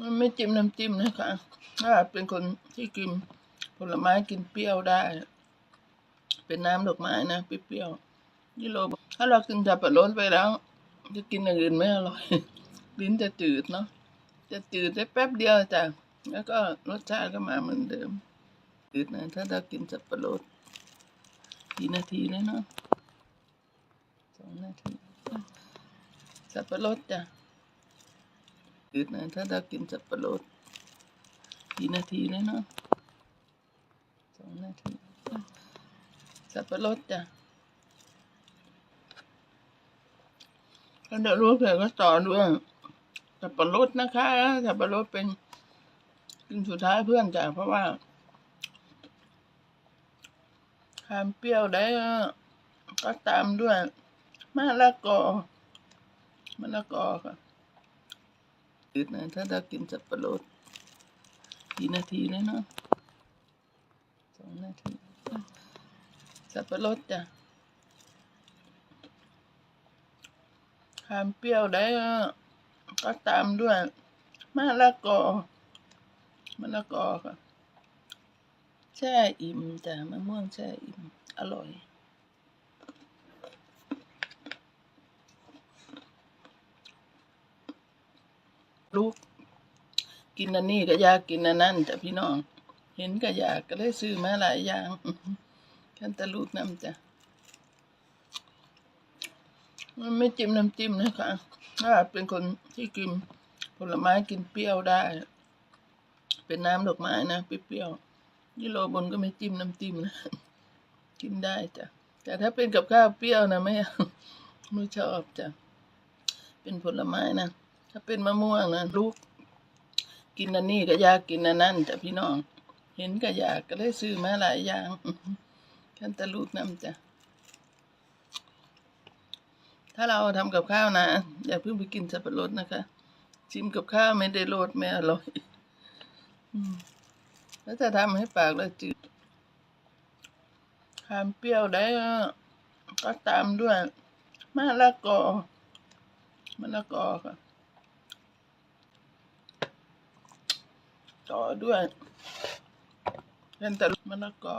มันไม่จิ้มน้ำจิ้มนะคะถ้าเป็นคนที่กินผลไม้กินเปรี้ยวได้ เป็นน้ำดอกไม้นะเปรี้ยวๆยี่โรบอกถ้าเรากินสับปะรดไปแล้ว จะกินอย่างอื่นไม่อร่อย ลิ้นจะจืดเนาะจะจืดได้แป๊บเดียวจ้ะแล้วก็รสชาติก็มาเหมือนเดิมจืดนะถ้าเรากินสับปะรดกี่นาทีแล้วเนาะสองนาทีสับปะรดจ้ะืดนะถ้าเรากินสับปะรดกี่นาทีแล้วเนาะสองนาทีสับปะรดจ้ะแล้วเดี๋ยวรู้เผื่อก็ต่อด้วยสับปะรดนะคะสับปะรดเป็นกินสุดท้ายเพื่อนจ้ะเพราะว่าความเปรี้ยวได้ก็ตามด้วยมะละกอมะละกอค่ะ จืดนะถ้าเรากินสับปะรดกี่นาทีแล้วเนาะสองนาทีสับปะรดจ้ะความเปรี้ยวได้ก็ตามด้วยมะละกอมะละกอค่ะแช่อิ่มจ้ะมะม่วงแช่อิ่ม อร่อย ลูก กินอันนี้ก็อยากกินอันนั้นจ้ะพี่น้อง เห็นก็อยากก็เลยซื้อมาหลายอย่างกันตะลูกน้ำจ้ะมันไม่จิ้มน้ำจิ้มนะคะถ้าเป็นคนที่กินผลไม้กินเปรี้ยวได้ เป็นน้ำดอกไม้นะเปรี้ยวยี่โรบนก็ไม่จิ้มน้ำจิ้มนะกินได้จ้ะแต่ถ้าเป็นกับข้าวเปรี้ยวนะไม่ไม่ชอบจ้ะเป็นผลไม้นะ ถ้าเป็นมะม่วงนะลูก กินอันนี้ก็อยากกินอันนั้นจ้ะพี่น้อง เห็นก็อยากก็เลยซื้อมาหลายอย่างกันตะลูกน้ำจ้ะถ้าเราทำกับข้าวนะ อย่าเพิ่งไปกินสับปะรดนะคะชิมกับข้าวไม่ได้รสไม่อร่อยแล้วจะทำให้ปากเราจืดความเปรี้ยวได้ก็ตามด้วยมะละกอมะละกอค่ะ ต่อด้วยเป็นแต่มะละกอ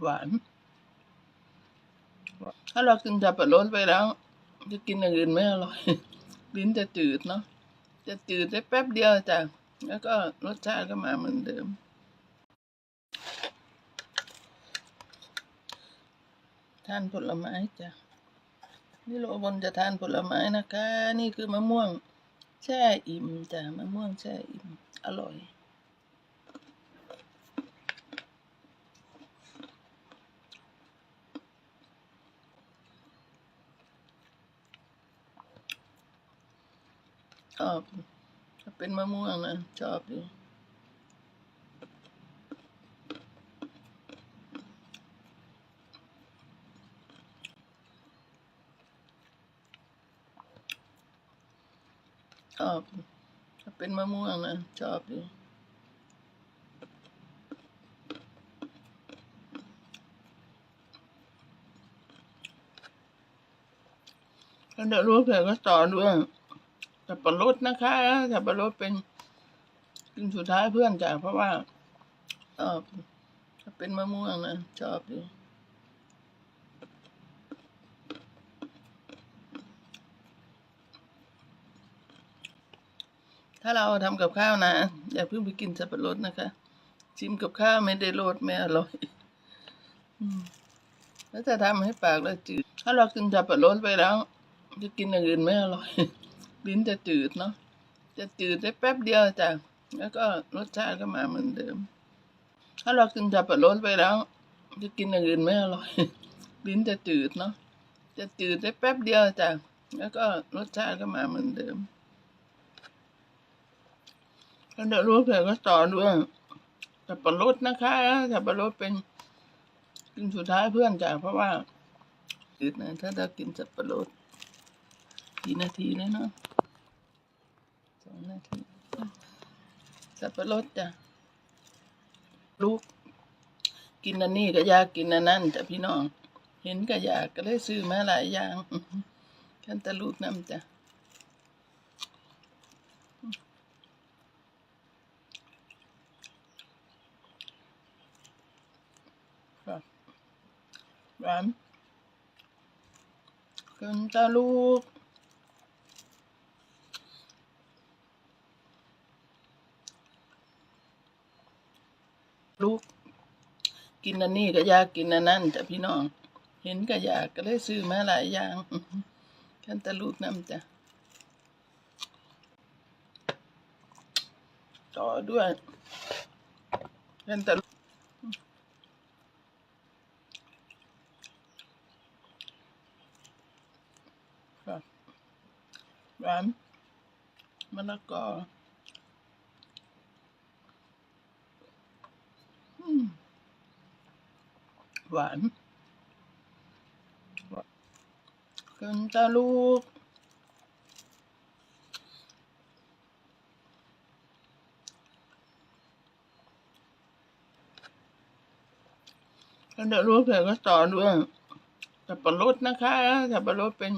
หวาน ถ้าเรากินสับปะรดไปแล้ว จะกินอย่างอื่นไม่อร่อย ลิ้นจะจืดเนาะ จะจืดได้แป๊บเดียวจ้ะ แล้วก็รสชาติก็มาเหมือนเดิมทานผลไม้จ้ะ นี่โรบนจะทานผลไม้นะคะ นี่คือมะม่วงแช่อิ่มจ้ะมะม่วงแช่อิ่ม อร่อย ชอบเป็นมะม่วงนะ ชอบอยู่ ชอบถ้าเป็นมะม่วงนะชอบอยู่แล้วเดี๋ยวรู้เผื่อก็ต่อด้วยสับปะรดนะคะสับปะรดเป็นกินสุดท้ายเพื่อนจ้ะเพราะว่าชอบถ้าเป็นมะม่วงนะชอบอยู่ ถ้าเราทำกับข้าวนะ อย่าเพิ่งไปกินสับปะรดนะคะ ชิมกับข้าวไม่ได้รสไม่อร่อยแล้วจะทำให้ปากเราจืด ถ้าเรากินสับปะรดไปแล้ว จะกินอย่างอื่นไม่อร่อย ลิ้นจะจืดเนาะจะจืดได้แป๊บเดียวจ้ะแล้วก็รสชาติก็มาเหมือนเดิม ถ้าเรากินสับปะรดไปแล้ว จะกินอย่างอื่นไม่อร่อย ลิ้นจะจืดเนาะจะจืดได้แป๊บเดียวจ้ะแล้วก็รสชาติก็มาเหมือนเดิม แล้วเดี๋ยวรู้เผื่อก็ต่อด้วยสับปะรดนะคะสับปะรดเป็นกินสุดท้ายเพื่อนจ้ะเพราะว่าจืดนะถ้าเรากินสับปะรดกี่นาทีแล้วเนาะสองนาทีสับปะรดจ้ะลูก กินอันนี้ก็อยากกินอันนั้นจ้ะพี่น้อง เห็นก็อยากก็เลยซื้อมาหลายอย่างแคนตาลูปน้ำจ้ะครับ หวานแคนตาลูปลูก กินอันนี้ก็อยากกินอันนั้นจ้ะพี่น้อง เห็นก็อยากก็เลยซื้อมาหลายอย่างแคนตาลูปน้ำจ้ะต่อด้วยแคนตาลูปครับหวานมะ ละกอหวานแคนตาลูก็เดี๋ยวรู้เผื่อก็ต่อด้วยสับปะรดนะคะสับปะรดเป็น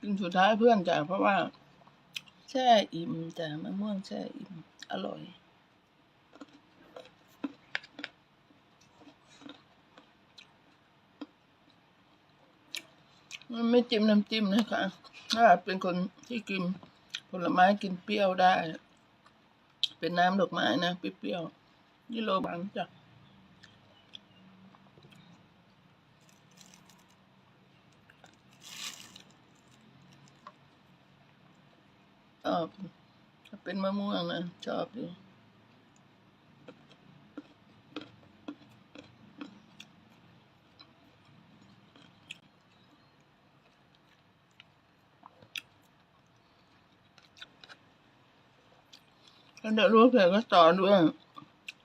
กินสุดท้ายเพื่อนจ้ะเพราะว่า แช่อิ่มจ้ะมะม่วงแช่อิ่ม อร่อย มันไม่จิ้มน้ำจิ้มนะคะถ้าเป็นคนที่กินผลไม้กินเปรี้ยวได้ เป็นน้ำดอกไม้นะเปรี้ยวๆยี่โลบางจ้ะ อบถ้าเป็นมะม่วงนะชอบดีแล้วเดี๋ยวรู้เผื่อก็ต่อด้วย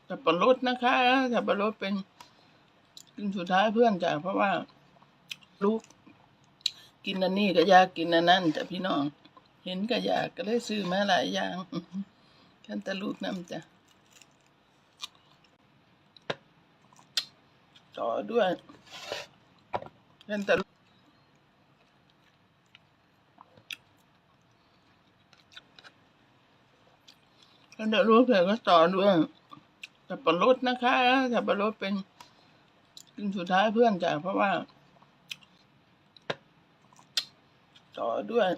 สับปะรดนะคะสับปะรดเป็นกินสุดท้ายเพื่อนจ้ะเพราะว่า ลูก กินอันนี้ก็ยากกินอันนั้นจ้ะพี่น้อง เห็นก็อยากก็เลยซื้อมาหลายอย่างแคนตาลูปน้ำจ้ะ ต่อด้วยแคนตาลูปแล้วเดี๋ยวรู้เธอก็ต่อด้วยสับปะรดนะคะสับปะรดเป็นกินสุดท้ายเพื่อนจ้ะเพราะว่า ต่อด้วย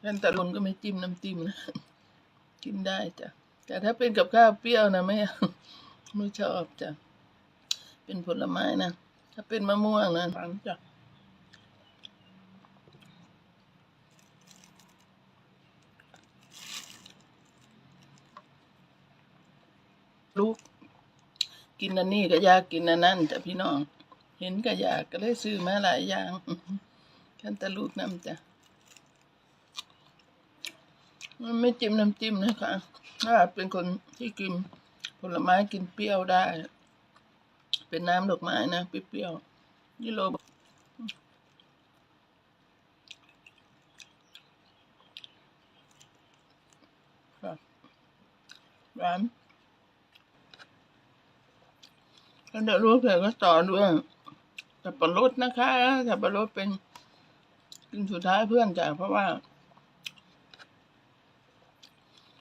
แค่แต่ลุนก็ไม่จิ้มน้ำจิ้มนะกินได้จ้ะแต่ถ้าเป็นกับข้าวเปรี้ยวนะไม่เอาไม่ชอบจ้ะเป็นผลไม้นะถ้าเป็นมะม่วงนะฟังจ้ะลูกกินอันนี้ก็อยากกินอันนั้นจ้ะพี่น้อง เห็นก็อยากก็เลยซื้อมาหลายอย่างแค่แต่ลูกน้ำจ้ะ มันไม่จิ้มน้ำจิ้มนะคะถ้าเป็นคนที่กินผลไม้กินเปรี้ยวได้ เป็นน้ำดอกไม้นะเปรี้ยวๆยี่โลบอกรับหวานแล้วเดี๋ยวรู้เผื่อก็ต่อด้วยสับปะรดนะคะสับปะรดเป็นกินสุดท้ายเพื่อนจ้ะเพราะว่า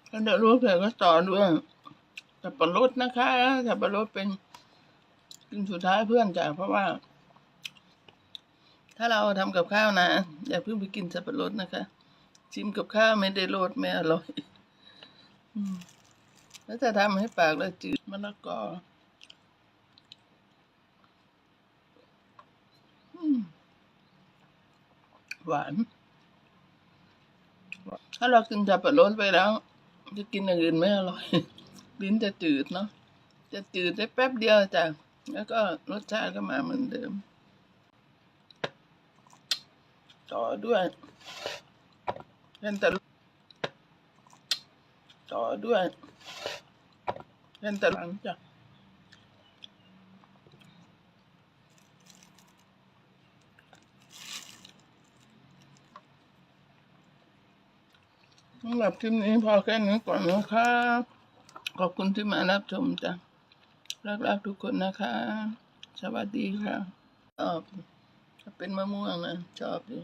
แล้วเดี๋ยวรู้เผื่อก็ต่อด้วยสับปะรดนะคะสับปะรดเป็นกินสุดท้ายเพื่อนจ้ะเพราะว่า ถ้าเราทำกับข้าวนะอย่าเพิ่งไปกินสับปะรดนะคะชิมกับข้าวไม่ได้รสไม่อร่อยแล้วจะทำให้ปากเราจืดมะละกอหวาน ถ้าเรากินสับปะรดไปแล้ว จะกินอย่างอื่นไม่อร่อย ลิ้นจะจืดเนาะจะจืดได้แป๊บเดียวจ้ะแล้วก็รสชาติก็มาเหมือนเดิม ต่อด้วยเล่นตะลูปต่อด้วยเล่นตะลังจ้ะ สำหรับคลิปนี้พอแค่นี้ก่อนนะครับ ขอบคุณที่มารับชมจ้ะรักๆทุกคนนะคะ สวัสดีค่ะชอบเป็นมะม่วงนะ ชอบอยู่